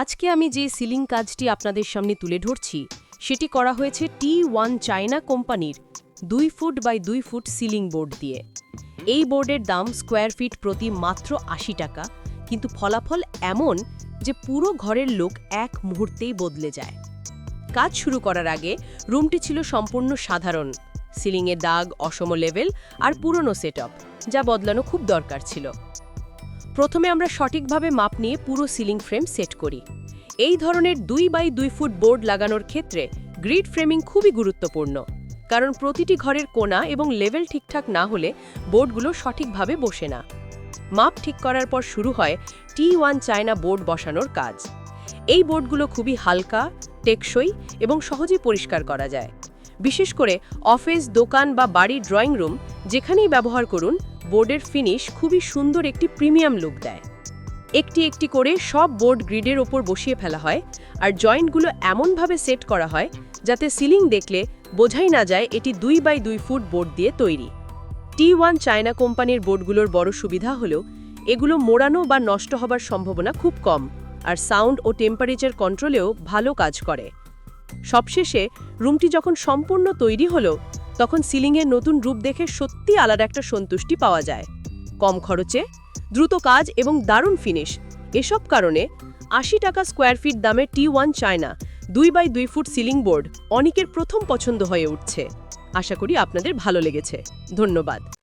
আজকে আমি যে সিলিং কাজটি আপনাদের সামনে তুলে ধরছি, সেটি করা হয়েছে টি ওয়ান চায়না কোম্পানির দুই ফুট বাই দুই ফুট সিলিং বোর্ড দিয়ে। এই বোর্ডের দাম স্কোয়ার ফিট প্রতি মাত্র আশি টাকা, কিন্তু ফলাফল এমন যে পুরো ঘরের লোক এক মুহূর্তেই বদলে যায়। কাজ শুরু করার আগে রুমটি ছিল সম্পূর্ণ সাধারণ, সিলিংয়ে দাগ অসম লেভেল আর পুরনো সেটআপ, যা বদলানো খুব দরকার ছিল। প্রথমে আমরা সঠিকভাবে মাপ নিয়ে পুরো সিলিং ফ্রেম সেট করি। এই ধরনের দুই বাই দুই ফুট বোর্ড লাগানোর ক্ষেত্রে গ্রিড ফ্রেমিং খুবই গুরুত্বপূর্ণ, কারণ প্রতিটি ঘরের কোণা এবং লেভেল ঠিকঠাক না হলে বোর্ডগুলো সঠিকভাবে বসে না। মাপ ঠিক করার পর শুরু হয় টি ওয়ান চায়না বোর্ড বসানোর কাজ। এই বোর্ডগুলো খুবই হালকা, টেকসই এবং সহজেই পরিষ্কার করা যায়। বিশেষ করে অফিস, দোকান বা বাড়ির ড্রয়িং রুম যেখানেই ব্যবহার করুন বোর্ডের ফিনিশ খুবই সুন্দর একটি প্রিমিয়াম লুক দেয়। একটি একটি করে সব বোর্ড গ্রিডের ওপর বসিয়ে ফেলা হয় আর জয়েন্টগুলো এমনভাবে সেট করা হয় যাতে সিলিং দেখলে বোঝাই না যায় এটি দুই বাই দুই ফুট বোর্ড দিয়ে তৈরি। টি ওয়ান চায়না কোম্পানির বোর্ডগুলোর বড় সুবিধা হলো, এগুলো মোড়ানো বা নষ্ট হবার সম্ভাবনা খুব কম আর সাউন্ড ও টেম্পারেচার কন্ট্রোলেও ভালো কাজ করে। সবশেষে রুমটি যখন সম্পূর্ণ তৈরি হলো তখন সিলিংয়ের নতুন রূপ দেখে সত্যি আলাদা একটা সন্তুষ্টি পাওয়া যায়। কম খরচে, দ্রুত কাজ এবং দারুণ ফিনিশ এসব কারণে আশি টাকা স্কোয়ার ফিট দামে টি ওয়ান চায়না, দুই বাই দুই ফুট সিলিং বোর্ড অনেকের প্রথম পছন্দ হয়ে উঠছে। আশা করি আপনাদের ভালো লেগেছে। ধন্যবাদ।